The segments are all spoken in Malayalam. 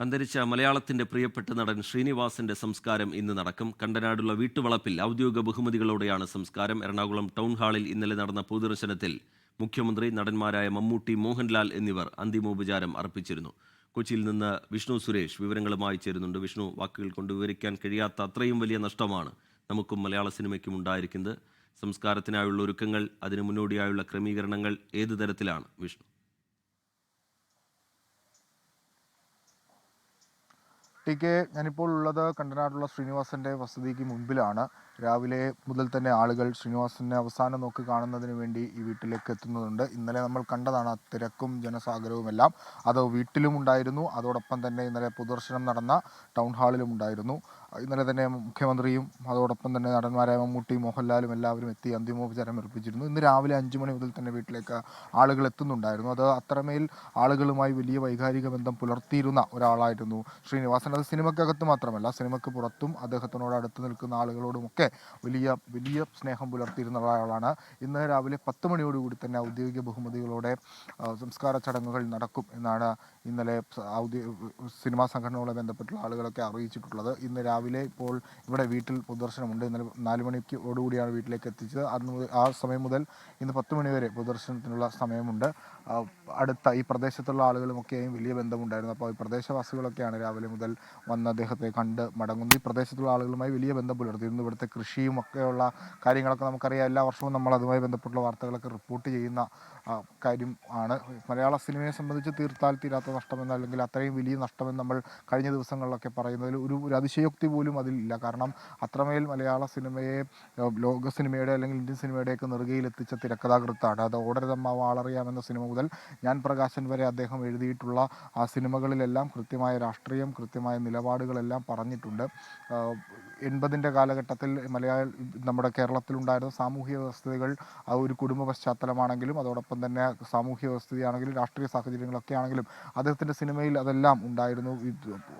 അന്തരിച്ച മലയാളത്തിന്റെ പ്രിയപ്പെട്ട നടൻ ശ്രീനിവാസന്റെ സംസ്കാരം ഇന്ന് നടക്കും. കണ്ടനാടുള്ള വീട്ടുവളപ്പിൽ ഔദ്യോഗിക ബഹുമതികളോടെയാണ് സംസ്കാരം. എറണാകുളം ടൗൺ ഹാളിൽ ഇന്നലെ നടന്ന പൊതുദർശനത്തിൽ മുഖ്യമന്ത്രി നടന്മാരായ മമ്മൂട്ടി മോഹൻലാൽ എന്നിവർ അന്തിമോപചാരം അർപ്പിച്ചിരുന്നു. കൊച്ചിയിൽ നിന്ന് വിഷ്ണു സുരേഷ് വിവരങ്ങളുമായി ചേരുന്നുണ്ട്. വിഷ്ണു വാക്കുകൾ കൊണ്ട് വിവരിക്കാൻ കഴിയാത്ത അത്രയും വലിയ നഷ്ടമാണ് നമുക്കും മലയാള സിനിമയ്ക്കും ഉണ്ടായിരിക്കുന്നത്. സംസ്കാരത്തിനായുള്ള ഒരുക്കങ്ങൾ അതിനു മുന്നോടിയായുള്ള ക്രമീകരണങ്ങൾ ഏതു തരത്തിലാണ്? വിഷ്ണു. ടി കെ ഞാനിപ്പോൾ ഉള്ളത് കണ്ടനാടുള്ള ശ്രീനിവാസന്റെ വസതിക്ക് മുമ്പിലാണ്. രാവിലെ മുതൽ തന്നെ ആളുകൾ ശ്രീനിവാസന്റെ അവസാനം നോക്കി കാണുന്നതിന് വേണ്ടി ഈ വീട്ടിലേക്ക് എത്തുന്നുണ്ട് ഇന്നലെ നമ്മൾ കണ്ടതാണ് ആ തിരക്കും ജനസാഗരവും എല്ലാം. അത് വീട്ടിലും ഉണ്ടായിരുന്നു. അതോടൊപ്പം തന്നെ ഇന്നലെ പൊതുദർശനം നടന്ന ടൗൺ ഹാളിലും ഉണ്ടായിരുന്നു. ഇന്നലെ തന്നെ മുഖ്യമന്ത്രിയും അതോടൊപ്പം തന്നെ നടന്മാരായ മമ്മൂട്ടി മോഹൻലാലും എല്ലാവരും എത്തി അന്തിമോപചാരം അർപ്പിച്ചിരുന്നു. ഇന്ന് രാവിലെ അഞ്ചു മണി മുതൽ തന്നെ വീട്ടിലേക്ക് ആളുകൾ എത്തുന്നുണ്ടായിരുന്നു. അത് അത്രമേൽ ആളുകളുമായി വലിയ വൈകാരിക ബന്ധം പുലർത്തിയിരുന്ന ഒരാളായിരുന്നു ശ്രീനിവാസൻ. അത് സിനിമക്കകത്ത് മാത്രമല്ല സിനിമയ്ക്ക് പുറത്തും അദ്ദേഹത്തിനോട് അടുത്ത് നിൽക്കുന്ന ആളുകളോടുമൊക്കെ വലിയ വലിയ സ്നേഹം പുലർത്തിയിരുന്ന ഒരാളാണ്. ഇന്ന് രാവിലെ പത്ത് മണിയോടുകൂടി തന്നെ ഔദ്യോഗിക ബഹുമതികളോടെ സംസ്കാര ചടങ്ങുകൾ നടക്കും എന്നാണ് ഇന്നലെ ഔദ്യോഗിക സിനിമാ സംഘടനകളുമായി ബന്ധപ്പെട്ടുള്ള ആളുകളൊക്കെ അറിയിച്ചിട്ടുള്ളത്. ഇന്ന് രാവിലെ ഇപ്പോൾ ഇവിടെ വീട്ടിൽ പൊതുദർശനമുണ്ട്. ഇന്നലെ നാല് മണിക്ക് ഓടുകൂടിയാണ് വീട്ടിലേക്ക് എത്തിച്ചത്. അന്ന് ആ സമയം മുതൽ ഇന്ന് പത്ത് മണി വരെ പൊതുദർശനത്തിനുള്ള സമയമുണ്ട്. അടുത്ത ഈ പ്രദേശത്തുള്ള ആളുകളുമൊക്കെയും വലിയ ബന്ധമുണ്ടായിരുന്നു. അപ്പോൾ ഈ പ്രദേശവാസികളൊക്കെയാണ് രാവിലെ മുതൽ വന്ന് അദ്ദേഹത്തെ കണ്ട് മടങ്ങുന്നത്. ഈ പ്രദേശത്തുള്ള ആളുകളുമായി വലിയ ബന്ധം പുലർത്തിയിരുന്നു ഇവിടുത്തെ കൃഷിയും ഒക്കെയുള്ള കാര്യങ്ങളൊക്കെ നമുക്കറിയാം. എല്ലാ വർഷവും നമ്മൾ അതുമായി ബന്ധപ്പെട്ടുള്ള വാർത്തകളൊക്കെ റിപ്പോർട്ട് ചെയ്യുന്ന കാര്യം ആണ്. മലയാള സിനിമയെ സംബന്ധിച്ച് തീർത്താൽ തീരാത്ത നഷ്ടമെന്ന് അല്ലെങ്കിൽ അത്രയും വലിയ നഷ്ടമെന്ന് നമ്മൾ കഴിഞ്ഞ ദിവസങ്ങളിലൊക്കെ പറയുന്നതിൽ ഒരു ഒരു അതിശയോക്തി പോലും അതിലില്ല. കാരണം അത്രമേൽ മലയാള സിനിമയെ ലോക സിനിമയുടെ അല്ലെങ്കിൽ ഇന്ത്യൻ സിനിമയുടെയൊക്കെ നെറുകയിലെത്തിച്ച തിരക്കഥാകൃത്താണ്. അത് ഓടരതമ്മ വാളറിയാം എന്ന സിനിമ മുതൽ ഞാൻ പ്രകാശൻ വരെ അദ്ദേഹം എഴുതിയിട്ടുള്ള ആ സിനിമകളിലെല്ലാം കൃത്യമായ രാഷ്ട്രീയം കൃത്യമായ നിലപാടുകളെല്ലാം പറഞ്ഞിട്ടുണ്ട്. എൺപതിന്റെ കാലഘട്ടത്തിൽ മലയാള നമ്മുടെ കേരളത്തിലുണ്ടായിരുന്ന സാമൂഹ്യ വ്യവസ്ഥകൾ ഒരു കുടുംബ പശ്ചാത്തലമാണെങ്കിലും അതോടൊപ്പം തന്നെ സാമൂഹ്യ വ്യവസ്ഥയാണെങ്കിലും രാഷ്ട്രീയ സാഹചര്യങ്ങളൊക്കെ ആണെങ്കിലും അദ്ദേഹത്തിന്റെ സിനിമയിൽ അതെല്ലാം ഉണ്ടായിരുന്നു.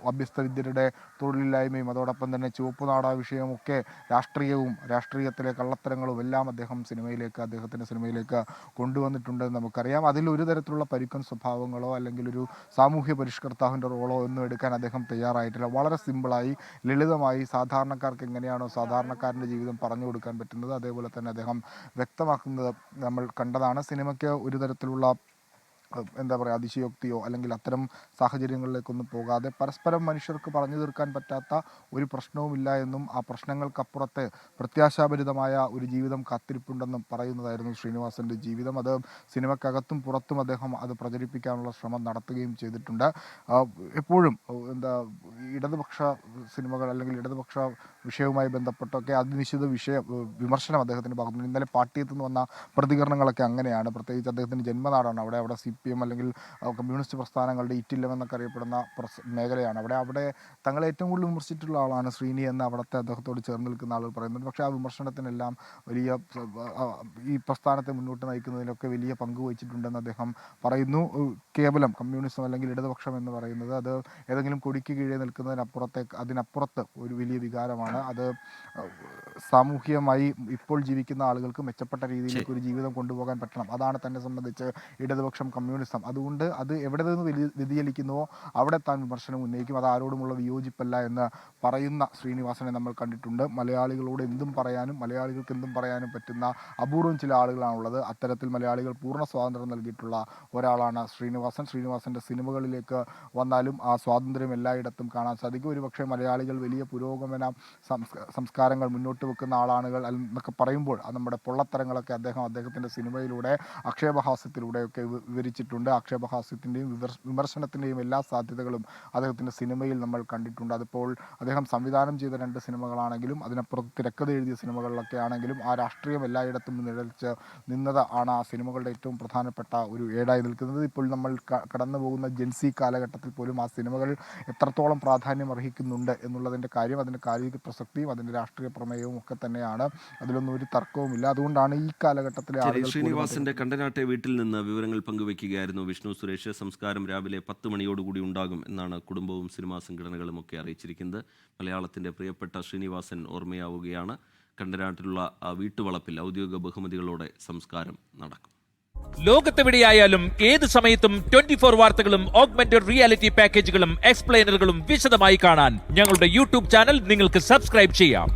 ഇത് അഭ്യസ്ത വിദ്യരുടെ തൊഴിലില്ലായ്മയും അതോടൊപ്പം തന്നെ ചുവപ്പ് നാട വിഷയമൊക്കെ രാഷ്ട്രീയവും രാഷ്ട്രീയത്തിലെ കള്ളത്തരങ്ങളും എല്ലാം അദ്ദേഹം സിനിമയിലേക്ക് അദ്ദേഹത്തിന്റെ സിനിമയിലേക്ക് കൊണ്ടുവന്നിട്ടുണ്ടെന്ന് നമുക്കറിയാം. അതിൽ ഒരു തരത്തിലുള്ള പരുക്കൻ സ്വഭാവങ്ങളോ അല്ലെങ്കിൽ ഒരു സാമൂഹ്യ പരിഷ്കർത്താവിന്റെ റോളോ ഒന്നും എടുക്കാൻ അദ്ദേഹം തയ്യാറായിട്ടില്ല. വളരെ സിമ്പിളായി ലളിതമായി സാധാരണക്കാർക്ക് എങ്ങനെയാണോ സാധാരണക്കാരന്റെ ജീവിതം പറഞ്ഞു കൊടുക്കാൻ പറ്റുന്നത് അതേപോലെ തന്നെ അദ്ദേഹം വ്യക്തമാക്കുന്നത് നമ്മൾ കണ്ടതാണ്. സിനിമയ്ക്ക് ഒരു തരത്തിലുള്ള എന്താ പറയുക അതിശയോക്തിയോ അല്ലെങ്കിൽ അത്തരം സാഹചര്യങ്ങളിലേക്കൊന്നും പോകാതെ പരസ്പരം മനുഷ്യർക്ക് പറഞ്ഞു തീർക്കാൻ പറ്റാത്ത ഒരു പ്രശ്നവുമില്ല എന്നും ആ പ്രശ്നങ്ങൾക്കപ്പുറത്തെ പ്രത്യാശാഭരിതമായ ഒരു ജീവിതം കാത്തിരിപ്പുണ്ടെന്നും പറയുന്നതായിരുന്നു ശ്രീനിവാസന്റെ ജീവിതം. അത് സിനിമക്കകത്തും പുറത്തും അദ്ദേഹം അത് പ്രചരിപ്പിക്കാനുള്ള ശ്രമം നടത്തുകയും ചെയ്തിട്ടുണ്ട്. എപ്പോഴും എന്താ ഇടതുപക്ഷ സിനിമകൾ അല്ലെങ്കിൽ ഇടതുപക്ഷ വിഷയവുമായി ബന്ധപ്പെട്ടൊക്കെ അതിനിശ്ചിത വിഷയ വിമർശനം അദ്ദേഹത്തിന് ഭാഗത്തുനിന്ന് ഇന്നലെ പാട്ടിയത്തുനിന്ന് വന്ന പ്രതികരണങ്ങളൊക്കെ അങ്ങനെയാണ്. പ്രത്യേകിച്ച് അദ്ദേഹത്തിന്റെ ജന്മനാടാണ്. അവിടെ അവിടെ സി പി എം അല്ലെങ്കിൽ കമ്മ്യൂണിസ്റ്റ് പ്രസ്ഥാനങ്ങളുടെ ഇറ്റില്ലം എന്നൊക്കെ അറിയപ്പെടുന്ന പ്രസ് മേഖലയാണ്. അവിടെ അവിടെ തങ്ങളെ ഏറ്റവും കൂടുതൽ വിമർശിച്ചിട്ടുള്ള ആളാണ് ശ്രീനി എന്ന് അവിടുത്തെ അദ്ദേഹത്തോട് ചേർന്ന് നിൽക്കുന്ന ആളുകൾ പറയുന്നത്. പക്ഷേ ആ വിമർശനത്തിനെല്ലാം വലിയ ഈ പ്രസ്ഥാനത്തെ മുന്നോട്ട് നയിക്കുന്നതിലൊക്കെ വലിയ പങ്ക് വഹിച്ചിട്ടുണ്ടെന്ന് അദ്ദേഹം പറയുന്നു. കേവലം കമ്മ്യൂണിസം അല്ലെങ്കിൽ ഇടതുപക്ഷം എന്ന് പറയുന്നത് അത് ഏതെങ്കിലും കൊടിക്ക് കീഴേ നിൽക്കുന്നതിനപ്പുറത്തെ അതിനപ്പുറത്ത് ഒരു വലിയ വികാരമാണ്. അത് സാമൂഹികമായി ഇപ്പോൾ ജീവിക്കുന്ന ആളുകൾക്ക് മെച്ചപ്പെട്ട രീതിയിലേക്ക് ഒരു ജീവിതം കൊണ്ടുപോകാൻ പറ്റണം. അതാണ് തന്നെ സംബന്ധിച്ച് ഇടതുപക്ഷം കമ്മ്യൂണിസം. അതുകൊണ്ട് അത് എവിടെ നിന്ന് വ്യതി- വ്യതിചലിക്കുന്നുവോ അവിടെ താൻ വിമർശനം ഉന്നയിക്കും. അത് ആരോടുമുള്ള വിയോജിപ്പല്ല എന്ന് പറയുന്ന ശ്രീനിവാസനെ നമ്മൾ കണ്ടിട്ടുണ്ട്. മലയാളികളോട് എന്തും പറയാനും മലയാളികൾക്ക് എന്തും പറയാനും പറ്റുന്ന അപൂർവം ചില ആളുകളാണുള്ളത്. അത്തരത്തിൽ മലയാളികൾ പൂർണ സ്വാതന്ത്ര്യം നൽകിയിട്ടുള്ള ഒരാളാണ് ശ്രീനിവാസൻ. ശ്രീനിവാസന്റെ സിനിമകളിലേക്ക് വന്നാലും ആ സ്വാതന്ത്ര്യം എല്ലായിടത്തും കാണാൻ സാധിക്കും. ഒരുപക്ഷെ മലയാളികൾ വലിയ പുരോഗമന സംസ്കാരങ്ങൾ മുന്നോട്ട് വെക്കുന്ന ആളാണുകൾ എന്നൊക്കെ പറയുമ്പോൾ നമ്മുടെ പൊള്ളത്തരങ്ങളൊക്കെ അദ്ദേഹം അദ്ദേഹത്തിന്റെ സിനിമയിലൂടെ അക്ഷേപഹാസ്യത്തിലൂടെയൊക്കെ വി- വിവരിച്ചിട്ടുണ്ട് ആക്ഷേപഹാസ്യത്തിന്റെയും വിമർശ- വിമർശനത്തിന്റെയും എല്ലാ സാധ്യതകളും അദ്ദേഹത്തിന്റെ സിനിമയിൽ നമ്മൾ കണ്ടിട്ടുണ്ട്. അതിപ്പോൾ അദ്ദേഹം സംവിധാനം ചെയ്ത രണ്ട് സിനിമകളാണെങ്കിലും അതിനപ്പുറത്ത് തിരക്കഥ എഴുതിയ സിനിമകളിലൊക്കെ ആണെങ്കിലും ആ രാഷ്ട്രീയം എല്ലായിടത്തും നിഴലിച്ച് നിന്നത് ആണ് ആ സിനിമകളുടെ ഏറ്റവും പ്രധാനപ്പെട്ട ഒരു ഏടായി നിൽക്കുന്നത്. ഇപ്പോൾ നമ്മൾ കടന്നു പോകുന്ന ജെൻസി കാലഘട്ടത്തിൽ പോലും ആ സിനിമകൾ എത്രത്തോളം പ്രാധാന്യം അർഹിക്കുന്നുണ്ട് എന്നുള്ളതിന്റെ കാര്യം അതിന്റെ കാലിക പ്രസക്തിയും അതിന്റെ രാഷ്ട്രീയ പ്രമേയവും ഒക്കെ തന്നെയാണ്. അതിലൊന്നും ഒരു തർക്കവുമില്ല. അതുകൊണ്ടാണ് ഈ കാലഘട്ടത്തിലെ ശ്രീനിവാസിന്റെ കണ്ടനാട്ടെ വീട്ടിൽ നിന്ന് വിവരങ്ങൾ പങ്കുവയ്ക്കുകയായിരുന്നു വിഷ്ണു സുരേഷ്. സംസ്കാരം രാവിലെ പത്ത് മണിയോടുകൂടി ഉണ്ടാകും എന്നാണ് കുടുംബവും സിനിമാ സംഘടനകളും ഒക്കെ അറിയിച്ചിരിക്കുന്നത്. മലയാളത്തിന്റെ പ്രിയപ്പെട്ട ശ്രീനിവാസൻ ഓർമ്മയാവുകയാണ്. കണ്ടനാട്ടിലുള്ള വീട്ടുവളപ്പിൽ ഔദ്യോഗിക ബഹുമതികളോടെ സംസ്കാരം നടക്കും. ലോകത്തെവിടെയായാലും ഏത് സമയത്തും ട്വന്റി ഫോർ വാർത്തകളും ഓഗ്മെന്റഡ് റിയാലിറ്റി പാക്കേജുകളും എക്സ്പ്ലെയിനറുകളും വിശദമായി കാണാൻ ഞങ്ങളുടെ യൂട്യൂബ് ചാനൽ നിങ്ങൾക്ക് സബ്സ്ക്രൈബ് ചെയ്യാം.